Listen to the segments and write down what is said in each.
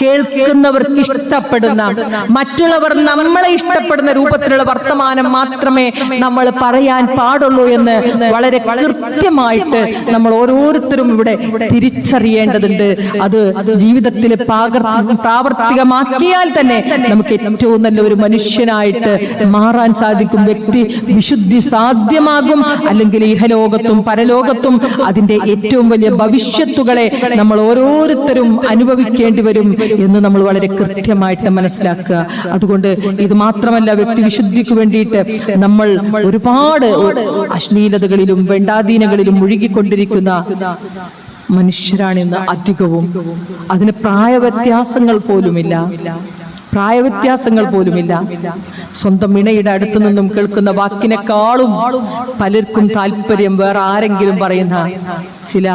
കേൾക്കുന്നവർക്ക് ഇഷ്ടപ്പെടുന്ന മറ്റുള്ളവർ നമ്മളെ ഇഷ്ടപ്പെടുന്ന രൂപത്തിലുള്ള വർത്തമാനം മാത്രമേ നമ്മൾ പറയാൻ പാടുള്ളൂ എന്ന് വളരെ കൃത്യമായിട്ട് നമ്മൾ ഓരോരുത്തരും ഇവിടെ തിരിച്ചറിയേണ്ടതുണ്ട്. അത് ജീവിതത്തിൽ പ്രാവർത്തികമാക്കിയാൽ തന്നെ നമുക്ക് ഏറ്റവും നല്ല ഒരു മനുഷ്യനായിട്ട് മാറാൻ സാധിക്കും. വ്യക്തി വിശുദ്ധി സാധ്യമാകും അല്ലെങ്കിൽ ഇഹലോകത്തും പരലോകത്തും അതിന്റെ ഏറ്റവും വലിയ ഭവിഷ്യത്തുകളെ നമ്മൾ ഓരോരുത്തരും അനുഭവിക്കേണ്ടി വരും എന്ന് നമ്മൾ വളരെ കൃത്യമായിട്ട് മനസ്സിലാക്കുക. അതുകൊണ്ട് ഇത് മാത്രമല്ല വ്യക്തി വിശുദ്ധിക്ക് വേണ്ടിയിട്ട് നമ്മൾ ഒരുപാട് അശ്ലീലതകളിലും വേണ്ടാധീനകളിലും മുഴുകിക്കൊണ്ടിരിക്കുന്ന മനുഷ്യരാണ് ഇന്ന് അധികവും. അതിന് പ്രായവ്യത്യാസങ്ങൾ പോലുമില്ല. പ്രായവ്യത്യാസങ്ങൾ പോലുമില്ല. സ്വന്തം ഇണയുടെ അടുത്തു നിന്നും കേൾക്കുന്ന വാക്കിനെക്കാളും പലർക്കും താല്പര്യം വേറെ ആരെങ്കിലും പറയുന്ന ചില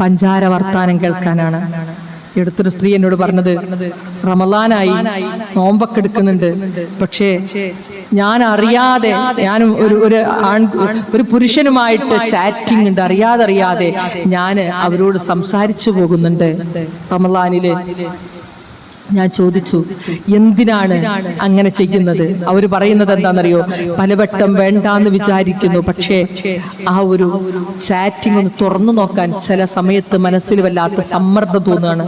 പഞ്ചാര വർത്താനം കേൾക്കാനാണ്. എടുത്തൊരു സ്ത്രീ എന്നോട് പറഞ്ഞത് റമദാനായി നോമ്പൊക്കെ എടുക്കുന്നുണ്ട്. പക്ഷേ ഞാൻ അറിയാതെ ഞാൻ ഒരു ഒരു ആൺ ഒരു പുരുഷനുമായിട്ട് ചാറ്റിംഗ് ഉണ്ട്. അറിയാതെ അറിയാതെ ഞാൻ അവരോട് സംസാരിച്ചു പോകുന്നുണ്ട്. റമലാനിൽ ഞാൻ ചോദിച്ചു എന്തിനാണ് അങ്ങനെ ചെയ്യുന്നത്? അവർ പറയുന്നത് എന്താണെന്നറിയോ? പലവട്ടം വേണ്ടാന്ന് വിചാരിക്കുന്നു. പക്ഷേ ആ ഒരു ചാറ്റിംഗ് ഒന്ന് തുറന്നു നോക്കാൻ ചില സമയത്ത് മനസ്സിൽ വല്ലാത്ത സമ്മർദ്ദം തോന്നുകയാണ്.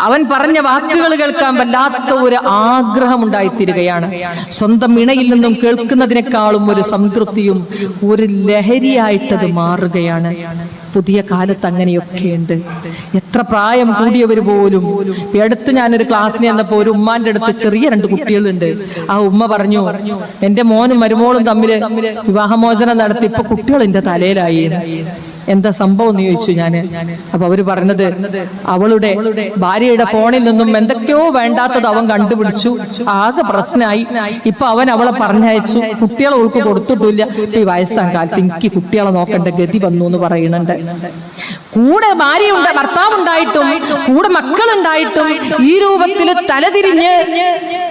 അവൻ പറഞ്ഞ വാക്കുകൾ കേൾക്കാൻ വല്ലാത്ത ഒരു ആഗ്രഹം ഉണ്ടായിത്തീരുകയാണ് സ്വന്തം ഇണയിൽ നിന്നും കേൾക്കുന്നതിനേക്കാളും ഒരു സംതൃപ്തിയും ഒരു ലഹരിയായിട്ടത് മാറുകയാണ്. പുതിയ കാലത്ത് അങ്ങനെയൊക്കെയുണ്ട്. എത്ര പ്രായം കൂടിയവർ പോലും. എടുത്ത് ഞാനൊരു ക്ലാസ്സിന് ചെന്നപ്പോ ഒരു ഉമ്മാന്റെ അടുത്ത് ചെറിയ രണ്ട് കുട്ടികളുണ്ട്. ആ ഉമ്മ പറഞ്ഞു എന്റെ മോനും മരുമോളും തമ്മിൽ വിവാഹമോചനം നടത്തി ഇപ്പൊ കുട്ടികൾ എന്റെ തലയിലായി. എന്താ സംഭവം എന്ന് ചോദിച്ചു ഞാൻ. അപ്പൊ അവർ പറഞ്ഞത് അവളുടെ ഭാര്യയുടെ ഫോണിൽ നിന്നും എന്തൊക്കെയോ വേണ്ടാത്തത് അവൻ കണ്ടുപിടിച്ചു. ആകെ പ്രശ്നമായി. ഇപ്പൊ അവൻ അവളെ പറഞ്ഞയച്ചു. കുട്ടികളെ അവൾക്ക് കൊടുത്തിട്ടില്ല. ഈ വയസ്സാം കാലത്ത് എനിക്ക് കുട്ടികളെ നോക്കേണ്ട ഗതി വന്നു എന്ന് പറയുന്നുണ്ട്. കൂടെ ഭാര്യയുണ്ട് ഭർത്താവുണ്ടായിട്ടും കൂടെ മക്കളുണ്ടായിട്ടും ഈ രൂപത്തിൽ തലതിരിഞ്ഞ്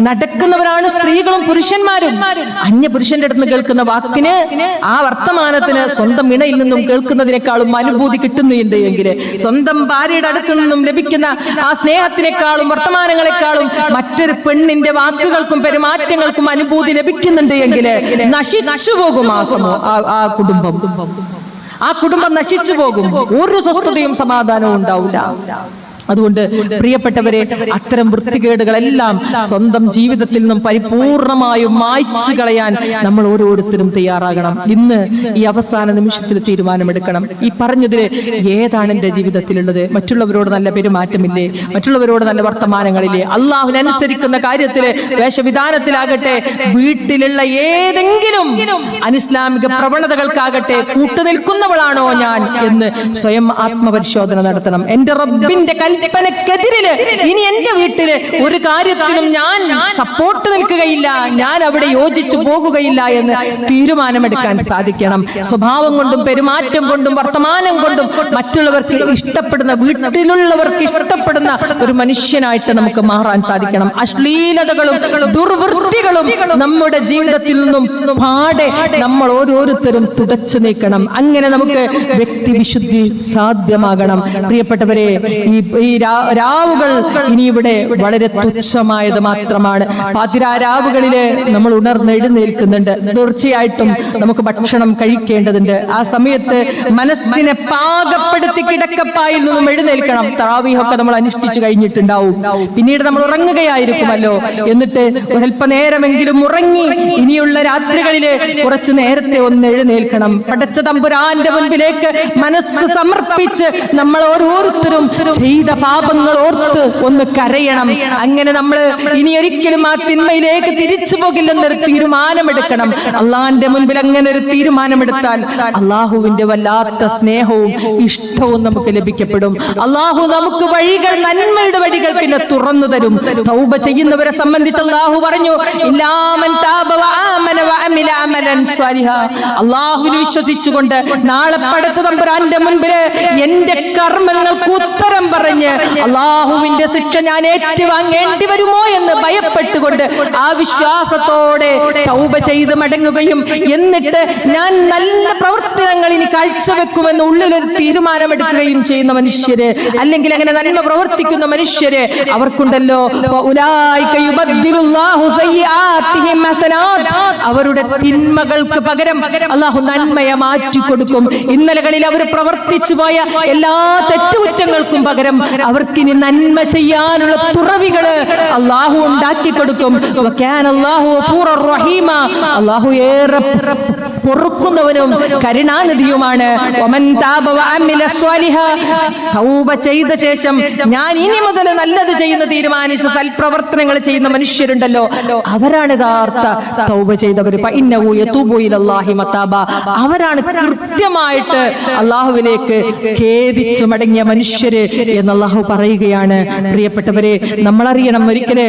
നടക്കുന്നവരാണ് സ്ത്രീകളും പുരുഷന്മാരും. അന്യ പുരുഷന്റെ അടുത്ത് കേൾക്കുന്ന വാക്കിന് ആ വർത്തമാനത്തിന് സ്വന്തം ഇണയിൽ നിന്നും കേൾക്കുന്നതിനേക്കാളും അനുഭൂതി കിട്ടുന്നുണ്ട് എങ്കിൽ സ്വന്തം ഭാര്യയുടെ അടുത്ത് നിന്നും ലഭിക്കുന്ന ആ സ്നേഹത്തിനേക്കാളും വർത്തമാനങ്ങളെക്കാളും മറ്റൊരു പെണ്ണിന്റെ വാക്കുകൾക്കും പെരുമാറ്റങ്ങൾക്കും അനുഭൂതി ലഭിക്കുന്നുണ്ട് എങ്കിൽ നശിച്ചു പോകും ആ സമൂഹം ആ കുടുംബം. ആ കുടുംബം നശിച്ചു പോകും. ഒരു സ്വസ്ഥതയും സമാധാനവും ഉണ്ടാവില്ല. അതുകൊണ്ട് പ്രിയപ്പെട്ടവരെ അത്തരം വൃത്തികേടുകളെല്ലാം സ്വന്തം ജീവിതത്തിൽ നിന്നും പരിപൂർണമായും മായ്ച്ചു കളയാൻ നമ്മൾ ഓരോരുത്തരും തയ്യാറാകണം. ഇന്ന് ഈ അവസാന നിമിഷത്തിൽ തീരുമാനമെടുക്കണം. ഈ പറഞ്ഞതിന് ഏതാണ് എന്റെ ജീവിതത്തിലുള്ളത്? മറ്റുള്ളവരോട് നല്ല പെരുമാറ്റമില്ലേ? മറ്റുള്ളവരോട് നല്ല വർത്തമാനങ്ങളില്ലേ? അള്ളാഹുവിനനുസരിക്കുന്ന കാര്യത്തിൽ വേഷവിധാനത്തിലാകട്ടെ വീട്ടിലുള്ള ഏതെങ്കിലും അനിസ്ലാമിക പ്രവണതകൾക്കാകട്ടെ കൂട്ടുനിൽക്കുന്നവളാണോ ഞാൻ എന്ന് സ്വയം ആത്മപരിശോധന നടത്തണം. എന്റെ റബ്ബിന്റെ കൽപ്പനക്കെതിരിൽ ഇനി എന്റെ വീട്ടിൽ ഒരു കാര്യത്തിനും ഞാൻ സപ്പോർട്ട് നിൽക്കുകയില്ല. ഞാൻ അവിടെ യോജിച്ചു പോകുകയില്ല എന്ന് തീരുമാനമെടുക്കാൻ സാധിക്കണം. സ്വഭാവം കൊണ്ടും പെരുമാറ്റം കൊണ്ടും വർത്തമാനം കൊണ്ടും മറ്റുള്ളവർക്ക് ഇഷ്ടപ്പെടുന്ന വീട്ടിലുള്ളവർക്ക് ഇഷ്ടപ്പെടുന്ന ഒരു മനുഷ്യനായിട്ട് നമുക്ക് മാറാൻ സാധിക്കണം. അശ്ലീലതകളും ദുർവൃത്തികളും നമ്മുടെ ജീവിതത്തിൽ നിന്നും പാടെ നമ്മൾ ഓരോരുത്തരും തുടച്ചു നീക്കണം. അങ്ങനെ നമുക്ക് വ്യക്തി വിശുദ്ധി സാധ്യമാകണം. പ്രിയപ്പെട്ടവരെ ഈ ഈ രാവുകൾ ഇനി ഇവിടെ വളരെ തുച്ഛമായത് മാത്രമാണ്. പാതിരാ രാവുകളിൽ നമ്മൾ ഉണർന്നെഴുന്നേൽക്കുന്നുണ്ട്. തീർച്ചയായിട്ടും നമുക്ക് ഭക്ഷണം കഴിക്കേണ്ടതുണ്ട്. ആ സമയത്ത് മനസ്സിനെ പാകപ്പെടുത്തി കിടക്കപ്പായിൽ നിന്നും എഴുന്നേൽക്കണം. തറാവീഹൊക്കെ നമ്മൾ അനുഷ്ഠിച്ചു കഴിഞ്ഞിട്ടുണ്ടാവും. പിന്നീട് നമ്മൾ ഉറങ്ങുകയായിരിക്കുമല്ലോ. എന്നിട്ട് അല്പനേരമെങ്കിലും ഉറങ്ങി ഇനിയുള്ള രാത്രികളിൽ കുറച്ചു നേരത്തെ ഒന്ന് എഴുന്നേൽക്കണം. പടച്ച തമ്പുരാന്റെ മുൻപിലേക്ക് മനസ്സ് സമർപ്പിച്ച് നമ്മൾ ഓരോരുത്തരും ചെയ്ത പാപങ്ങൾ ഓർത്ത് ഒന്ന് കരയണം. അങ്ങനെ നമ്മൾ ഇനി ഒരിക്കലും ആ തിന്മയിലേക്ക് തിരിച്ചു പോകില്ലെന്നൊരു തീരുമാനമെടുക്കണം. അള്ളാഹിന്റെ മുൻപിൽ അങ്ങനെ ഒരു തീരുമാനമെടുത്താൽ അള്ളാഹുവിന്റെ വല്ലാത്ത സ്നേഹവും ഇഷ്ടവും നമുക്ക് ലഭിക്കപ്പെടും. അള്ളാഹു നമുക്ക് വഴികൾ നന്മയുടെ വഴികൾ പിന്നെ തുറന്നു തരും. തൗബ ചെയ്യുന്നവരെ സംബന്ധിച്ച് അള്ളാഹു പറഞ്ഞു. അള്ളാഹുവിൽ വിശ്വസിച്ചുകൊണ്ട് നാളെ പടച്ച തമ്പുരാന്റെ മുൻപിൽ എന്റെ കർമ്മങ്ങൾക്ക് ഉത്തരം പറഞ്ഞ് പറഞ്ഞ് അള്ളാഹുവിന്റെ ശിക്ഷ ഞാൻ ഏറ്റുവാങ്ങേണ്ടി വരുമോ എന്ന് ഭയപ്പെട്ടുകൊണ്ട് ആ വിശ്വാസത്തോടെ തൗബ ചെയ്ത് മടങ്ങുകയും എന്നിട്ട് ഞാൻ നല്ല പ്രവർത്തനങ്ങൾ ഇനി കാഴ്ചവെക്കുമെന്ന് ഉള്ളിലൊരു തീരുമാനമെടുക്കുകയും ചെയ്യുന്ന മനുഷ്യര്. അല്ലെങ്കിൽ അങ്ങനെ നന്മ പ്രവർത്തിക്കുന്ന മനുഷ്യര് അവർക്കുണ്ടല്ലോ. അവരുടെ തിന്മകൾക്ക് പകരം അള്ളാഹു നന്മയെ മാറ്റിക്കൊടുക്കും. ഇന്നലകളിൽ അവർ പ്രവർത്തിച്ചു പോയ എല്ലാ തെറ്റുകുറ്റങ്ങൾക്കും പകരം അവർക്കിനി നന്മ ചെയ്യാനുള്ള തുറവികൾ അള്ളാഹു ഉണ്ടാക്കി കൊടുക്കും. അള്ളാഹു ഏറെ പൊറുക്കുന്നവനും കരുണാനിധിയുമാണ്. ചെയ്ത ശേഷം ഞാൻ ഇനി മുതൽ നല്ലത് ചെയ്യുന്ന തീരുമാനിച്ച സൽപ്രവർത്തനങ്ങൾ ചെയ്യുന്ന മനുഷ്യരുണ്ടല്ലോ. അവരാണ് യഥാർത്ഥ തൗബ ചെയ്തവർ. അവരാണ് കൃത്യമായിട്ട് അള്ളാഹുവിലേക്ക് ഖേദിച്ചു മടങ്ങിയ മനുഷ്യര് എന്ന് അള്ളാഹു പറയുകയാണ് പ്രിയപ്പെട്ടവരെ നമ്മളറിയണം ഒരിക്കലെ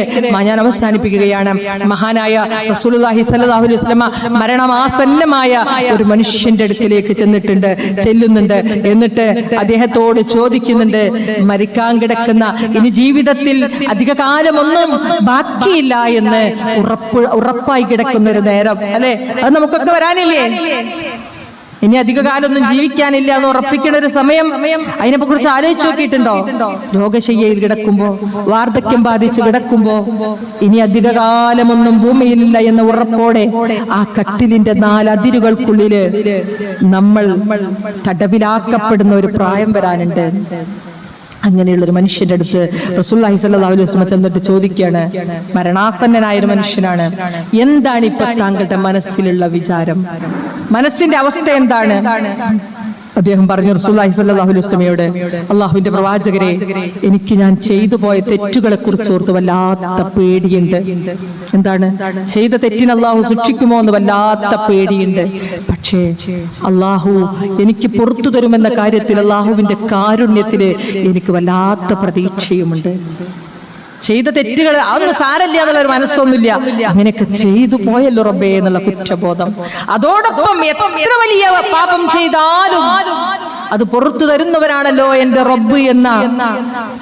ഞാൻ അവസാനിപ്പിക്കുകയാണ്. മഹാനായ സ്വല്ലല്ലാഹു അലൈഹി വസല്ലമ മരണമാസന്നമായ ഒരു മനുഷ്യന്റെ അടുക്കിലേക്ക് ചെന്നിട്ടുണ്ട് ചെല്ലുന്നുണ്ട്. എന്നിട്ട് അദ്ദേഹത്തോട് ചോദിക്കുന്നുണ്ട് മരിക്കാൻ കിടക്കുന്ന ഇനി ജീവിതത്തിൽ അധിക കാലമൊന്നും ബാക്കിയില്ല എന്ന് ഉറപ്പ് ഉറപ്പായി കിടക്കുന്ന ഒരു നേരം അല്ലെ? അത് നമുക്കൊക്കെ വരാനില്ലേ? ഇനി അധിക കാലമൊന്നും ജീവിക്കാനില്ല എന്ന് ഉറപ്പിക്കുന്ന ഒരു സമയം അതിനെ കുറിച്ച് ആലോചിച്ച് നോക്കിയിട്ടുണ്ടോ? രോഗശയ്യയിൽ കിടക്കുമ്പോ വാർദ്ധക്യം ബാധിച്ച് കിടക്കുമ്പോ ഇനി അധിക കാലമൊന്നും ഭൂമിയിലില്ല എന്ന ഉറപ്പോടെ ആ കട്ടിലിന്റെ നാലതിരുകൾക്കുള്ളിൽ നമ്മൾ തടവിലാക്കപ്പെടുന്ന ഒരു പ്രായം വരാനുണ്ട്. അങ്ങനെയുള്ള ഒരു മനുഷ്യന്റെ അടുത്ത് റസൂല്ലാഹി സ്വല്ലല്ലാഹു അലൈഹി വസല്ലം ചെന്നിട്ട് ചോദിക്കുകയാണ് മരണാസന്നനായ ഒരു മനുഷ്യനാണ്. എന്താണ് ഇപ്പൊ താങ്കളുടെ മനസ്സിലുള്ള വിചാരം? മനസ്സിന്റെ അവസ്ഥ എന്താണ്? അദ്ദേഹം പറഞ്ഞു റസൂല്ലാഹി സ്വല്ലല്ലാഹു അലൈഹി വസല്ലമയോട് അള്ളാഹുവിന്റെ പ്രവാചകരെ എനിക്ക് ഞാൻ ചെയ്തു പോയ തെറ്റുകളെ കുറിച്ച് ഓർത്ത് വല്ലാത്ത പേടിയുണ്ട്. എന്താണ്? ചെയ്ത തെറ്റിന് അള്ളാഹു ശിക്ഷിക്കുമോ എന്ന് വല്ലാത്ത പേടിയുണ്ട്. പക്ഷേ അള്ളാഹു എനിക്ക് പുറത്തു തരുമെന്ന കാര്യത്തിൽ അള്ളാഹുവിന്റെ കാരുണ്യത്തിൽ എനിക്ക് വല്ലാത്ത പ്രതീക്ഷയുമുണ്ട്. ചെയ്ത തെറ്റുകൾ അതൊന്നും സാരല്ല എന്നുള്ള ഒരു മനസ്സൊന്നുമില്ല. അങ്ങനെയൊക്കെ ചെയ്തു പോയല്ലോ റബ്ബേ എന്നുള്ള കുറ്റബോധം. അതോടൊപ്പം എത്ര വലിയ പാപം ചെയ്താലും അത് പുറത്തു തരുന്നവരാണല്ലോ എന്റെ റബ്ബ് എന്ന.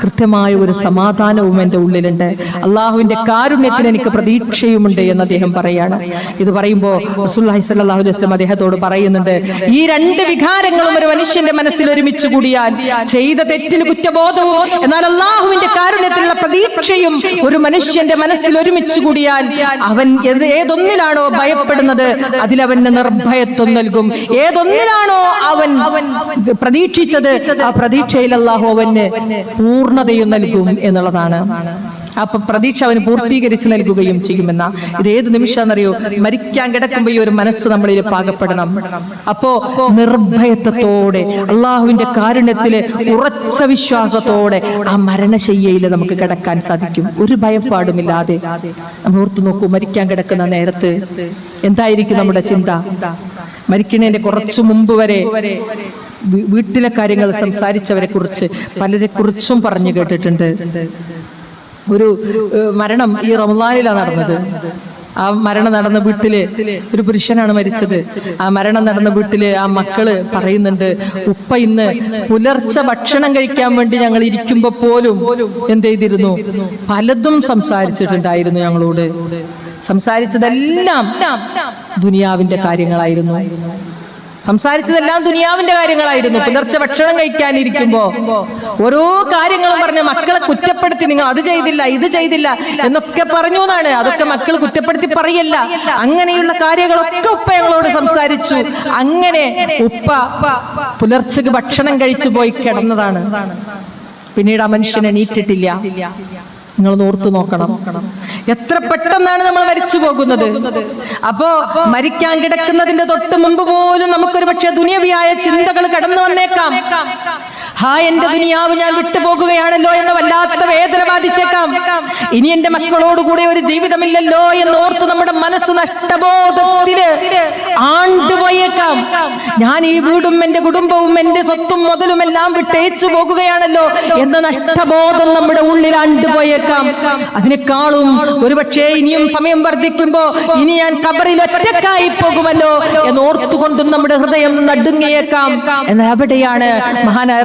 കൃത്യമായ ഒരു സമാധാനവും എന്റെ ഉള്ളിലുണ്ട്. അള്ളാഹുവിന്റെ കാരുണ്യത്തിന് എനിക്ക് പ്രതീക്ഷയുമുണ്ട് എന്ന് അദ്ദേഹം പറയാണ് ഇത് പറയുമ്പോൾ സ്വല്ലല്ലാഹു അലൈഹി അദ്ദേഹത്തോട് പറയുന്നുണ്ട് ഈ രണ്ട് വികാരങ്ങളും ഒരു മനുഷ്യന്റെ മനസ്സിൽ ഒരുമിച്ച് കൂടിയാൽ ചെയ്ത തെറ്റിന് കുറ്റബോധവും എന്നാൽ അള്ളാഹുവിന്റെ കാരുണ്യത്തിലുള്ള പ്രതീക്ഷയും ഒരു മനുഷ്യന്റെ മനസ്സിൽ ഒരുമിച്ച് കൂടിയാൽ അവൻ ഏത് ഏതൊന്നിലാണോ ഭയപ്പെടുന്നത് അതിലവന് നിർഭയത്വം നൽകും. ഏതൊന്നിലാണോ അവൻ പ്രതീക്ഷിച്ചത് ആ പ്രതീക്ഷയിൽ അള്ളാഹു അവന് പൂർണതയും നൽകും എന്നുള്ളതാണ്. അപ്പൊ പ്രതീക്ഷ അവന് പൂർത്തീകരിച്ച് നൽകുകയും ചെയ്യുമെന്ന. ഇത് ഏത് നിമിഷമെന്നറിയോ? മരിക്കാൻ കിടക്കുമ്പോ ഈ ഒരു മനസ്സ് നമ്മളിൽ പാകപ്പെടണം. അപ്പോ നിർഭയത്വത്തോടെ അള്ളാഹുവിന്റെ കാരുണ്യത്തിൽ ഉറച്ച വിശ്വാസത്തോടെ ആ മരണശയ്യയിൽ നമുക്ക് കിടക്കാൻ സാധിക്കും. ഒരു ഭയപ്പാടുമില്ലാതെ. നമ്മൾ ഓർത്തു നോക്കൂ മരിക്കാൻ കിടക്കുന്ന നേരത്ത് എന്തായിരിക്കും നമ്മുടെ ചിന്ത? മരിക്കുന്നതിന്റെ കുറച്ചു മുമ്പ് വരെ വീട്ടിലെ കാര്യങ്ങൾ സംസാരിച്ചവരെ കുറിച്ച് പലരെ കുറിച്ചും പറഞ്ഞു കേട്ടിട്ടുണ്ട്. ഒരു മരണം ഈ റമദാനിലാണ് നടന്നത്. ആ മരണം നടന്ന വീട്ടിൽ ഒരു പുരുഷനാണ് മരിച്ചത്. ആ മരണം നടന്ന വീട്ടിൽ ആ മക്കൾ പറയുന്നുണ്ട് ഉപ്പ ഇന്ന് പുലർച്ചെ ഭക്ഷണം കഴിക്കാൻ വേണ്ടി ഞങ്ങൾ ഇരിക്കുമ്പോ പോലും എന്ത് ചെയ്തിരുന്നു? പലതും സംസാരിച്ചിട്ടുണ്ടായിരുന്നു ഞങ്ങളോട്. സംസാരിച്ചതെല്ലാം ദുനിയാവിന്റെ കാര്യങ്ങളായിരുന്നു. സംസാരിച്ചതെല്ലാം ദുനിയാവിന്റെ കാര്യങ്ങളായിരുന്നു. പുലർച്ചെ ഭക്ഷണം കഴിക്കാനിരിക്കുമ്പോ ഓരോ കാര്യങ്ങളും പറഞ്ഞ് മക്കളെ കുറ്റപ്പെടുത്തി നിങ്ങൾ അത് ചെയ്തില്ല ഇത് ചെയ്തില്ല എന്നൊക്കെ പറഞ്ഞു എന്നാണ് അതൊക്കെ മക്കൾ കുറ്റപ്പെടുത്തി പറയല്ല. അങ്ങനെയുള്ള കാര്യങ്ങളൊക്കെ ഉപ്പ ഞങ്ങളോട് സംസാരിച്ചു. അങ്ങനെ ഉപ്പ പുലർച്ചക്ക് ഭക്ഷണം കഴിച്ചു പോയി കിടന്നതാണ്. പിന്നീട് ആ മനുഷ്യൻ എണീറ്റിട്ടില്ല. നിങ്ങൾ ഓർത്തു നോക്കണം. എത്ര പെട്ടെന്നാണ് നമ്മൾ മരിച്ചു പോകുന്നത്? അപ്പോ മരിക്കാൻ കിടക്കുന്നതിന്റെ തൊട്ട് മുമ്പ് പോലും നമുക്കൊരു പക്ഷേ ദുനിയവിയായ ചിന്തകൾ കടന്നു വന്നേക്കാം. ഹാ എന്റെ ദുനിയാവ് ഞാൻ വിട്ടുപോകുകയാണല്ലോ എന്ന വല്ലാത്ത വേദന ബാധിച്ചേക്കാം. ഇനി എന്റെ മക്കളോടുകൂടി ഒരു ജീവിതമില്ലല്ലോ എന്ന് ഓർത്ത് നമ്മുടെ മനസ്സ് നഷ്ടബോധത്തിൽ ആണ്ടുപോയേക്കാം. ഞാൻ ഈ വീടും എന്റെ കുടുംബവും എന്റെ സ്വത്തും മുതലും എല്ലാം വിട്ടേച്ചു പോകുകയാണല്ലോ എന്ന നഷ്ടബോധം നമ്മുടെ ഉള്ളിൽ ആണ്ടുപോയേക്കാം. അതിനേക്കാളും ഒരുപക്ഷെ ഇനിയും സമയം വർദ്ധിക്കുമ്പോ ഇനി ഞാൻ കബറിൽ ഒറ്റക്കായി പോകുമല്ലോ എന്ന് ഓർത്തുകൊണ്ടും നമ്മുടെ ഹൃദയം നടുങ്ങിയേക്കാം. എന്നാൽ അവിടെയാണ് മഹാനായ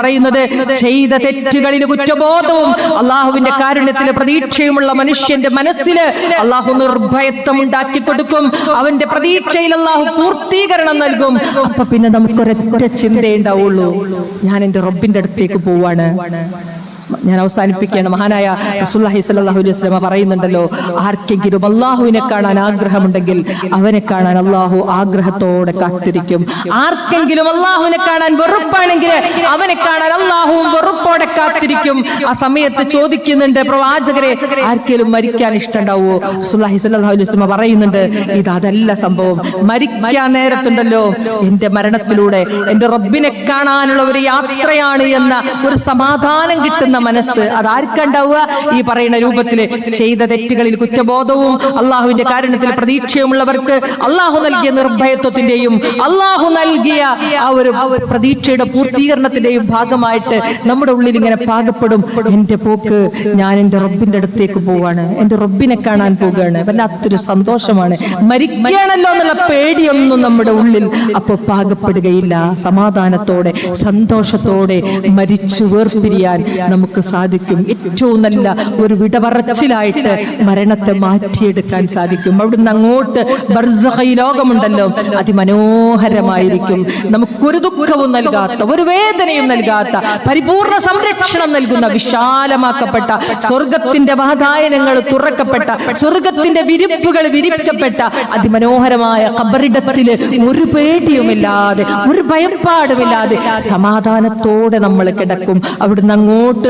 പറയുന്നത് ചെയ്ത തെറ്റുകളിൽ കുറ്റബോധവും അള്ളാഹുവിന്റെ കാരുണ്യത്തിലെ പ്രതീക്ഷയുമുള്ള മനുഷ്യന്റെ മനസ്സിൽ അള്ളാഹു നിർഭയത്വം ഉണ്ടാക്കി കൊടുക്കും. അവന്റെ പ്രതീക്ഷയിൽ അള്ളാഹു പൂർത്തീകരണം നൽകും. അപ്പൊ പിന്നെ നമുക്കൊരൊറ്റ ചിന്തയുണ്ടാവുള്ളൂ ഞാൻ എന്റെ റബ്ബിന്റെ അടുത്തേക്ക് പോവാണ്. ഞാൻ അവസാനിപ്പിക്കുകയാണ്. മഹാനായ റസൂലുള്ളാഹി സല്ലാഹു അലൈഹി വസല്ലം പറയുന്നുണ്ടല്ലോ ആർക്കെങ്കിലും അള്ളാഹുവിനെ കാണാൻ ആഗ്രഹമുണ്ടെങ്കിൽ അവനെ കാണാൻ അള്ളാഹു ആഗ്രഹത്തോടെ കാത്തിരിക്കും. ആർക്കെങ്കിലും അള്ളാഹുവിനെ കാണാൻ വെറുപ്പാണെങ്കിൽ അവനെ കാണാൻ അള്ളാഹുവും വെറുപ്പോടെ കാത്തിരിക്കും. ആ സമയത്ത് ചോദിക്കുന്നുണ്ട് പ്രവാചകരെ ആർക്കെങ്കിലും മരിക്കാൻ ഇഷ്ടമുണ്ടാവോ? റസൂലുള്ളാഹി സല്ലാഹു അലൈഹി വസല്ലം പറയുന്നുണ്ട് ഇത് അതല്ല സംഭവം. മരിക്കാൻ നേരത്തുണ്ടല്ലോ എന്റെ മരണത്തിലൂടെ എന്റെ റബ്ബിനെ കാണാനുള്ള ഒരു യാത്രയാണ് എന്ന ഒരു സമാധാനം കിട്ടുന്ന മനസ്സ് അതാർക്കുണ്ടാവുക? ഈ പറയുന്ന രൂപത്തിൽ ചെയ്ത തെറ്റുകളിൽ കുറ്റബോധവും അള്ളാഹുവിന്റെ കാരണത്തിൽ പ്രതീക്ഷയുമുള്ളവർക്ക് അള്ളാഹു നൽകിയ നിർഭയത്വത്തിന്റെയും അള്ളാഹു നൽകിയ ആ ഒരു പ്രതീക്ഷയുടെ പൂർത്തീകരണത്തിന്റെയും ഭാഗമായിട്ട് നമ്മുടെ ഉള്ളിൽ ഇങ്ങനെ പാകപ്പെടും. എന്റെ പോക്ക് ഞാൻ എന്റെ റബ്ബിന്റെ അടുത്തേക്ക് പോവാണ്. എന്റെ റബ്ബിനെ കാണാൻ പോവുകയാണ് വല്ലാത്തൊരു സന്തോഷമാണ്. മരിക്കുകയാണല്ലോ എന്നുള്ള പേടിയൊന്നും നമ്മുടെ ഉള്ളിൽ അപ്പോൾ പാകപ്പെടുകയില്ല. സമാധാനത്തോടെ സന്തോഷത്തോടെ മരിച്ചു വേർപിരിയാൻ നമുക്ക് സാധിക്കും. ഏറ്റവും നല്ല ഒരു വിടവറച്ചിലായിട്ട് മരണത്തെ മാറ്റിയെടുക്കാൻ സാധിക്കും. അവിടുന്ന് അങ്ങോട്ട് ലോകമുണ്ടല്ലോ. അതിമനോഹരമായിരിക്കും. നമുക്കൊരു ദുഃഖവും നൽകാത്ത ഒരു വേദനയും നൽകാത്ത പരിപൂർണ സംരക്ഷണം നൽകുന്ന വിശാലമാക്കപ്പെട്ട സ്വർഗത്തിന്റെ വാതായനങ്ങൾ തുറക്കപ്പെട്ട സ്വർഗത്തിന്റെ വിരിപ്പുകൾ വിരിപ്പിക്കപ്പെട്ട അതിമനോഹരമായ കബറിടത്തിൽ ഒരു പേടിയുമില്ലാതെ ഒരു ഭയപ്പാടുമില്ലാതെ സമാധാനത്തോടെ നമ്മൾ കിടക്കും. അവിടുന്ന്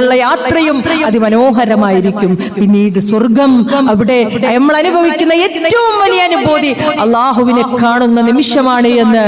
അങ്ങോട്ടുള്ള യാത്രയും അതിമനോഹരമായിരിക്കും. പിന്നീട് സ്വർഗം അവിടെ നമ്മൾ അനുഭവിക്കുന്ന ഏറ്റവും വലിയ അനുഭൂതി അള്ളാഹുവിനെ കാണുന്ന നിമിഷമാണ് എന്ന്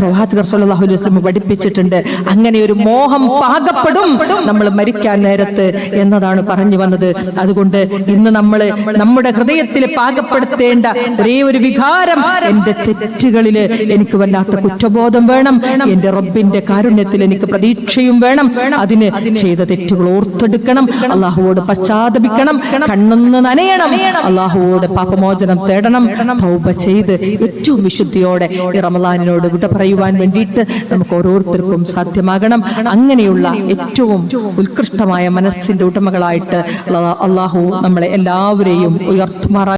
പ്രവാചകർ സല്ലല്ലാഹു അലൈഹി പഠിപ്പിച്ചിട്ടുണ്ട്. അങ്ങനെ ഒരു മോഹം പാകപ്പെടും നമ്മൾ മരിക്കാൻ നേരത്ത് എന്നതാണ് പറഞ്ഞു വന്നത്. അതുകൊണ്ട് ഇന്ന് നമ്മൾ നമ്മുടെ ഹൃദയത്തിൽ പാകപ്പെടുത്തേണ്ട ഒരേ ഒരു വികാരം എന്റെ തെറ്റുകളിൽ എനിക്ക് വല്ലാത്ത കുറ്റബോധം വേണം. എന്റെ റബ്ബിന്റെ കാരുണ്യത്തിൽ എനിക്ക് പ്രതീക്ഷയും വേണം. അതിന് ചെയ്ത തെറ്റുകൾ ഓർത്തെടുക്കണം. അള്ളാഹുവോട് പശ്ചാത്തപിക്കണം. കണ്ണൊന്ന് നനയണം. അള്ളാഹുവോട് പാപമോചനം തേടണം. തൗബ ചെയ്ത് ഏറ്റവും വിശുദ്ധിയോടെ ഈ റമലാനിനോട് വിട പറയുവാൻ വേണ്ടിയിട്ട് നമുക്ക് ഓരോരുത്തർക്കും സാധ്യമാകണം. അങ്ങനെയുള്ള ഏറ്റവും ഉത്കൃഷ്ടമായ മനസ്സിന്റെ ഉടമകളായിട്ട് അള്ളാഹു നമ്മളെ എല്ലാവരെയും ഉയർത്തുമാറാ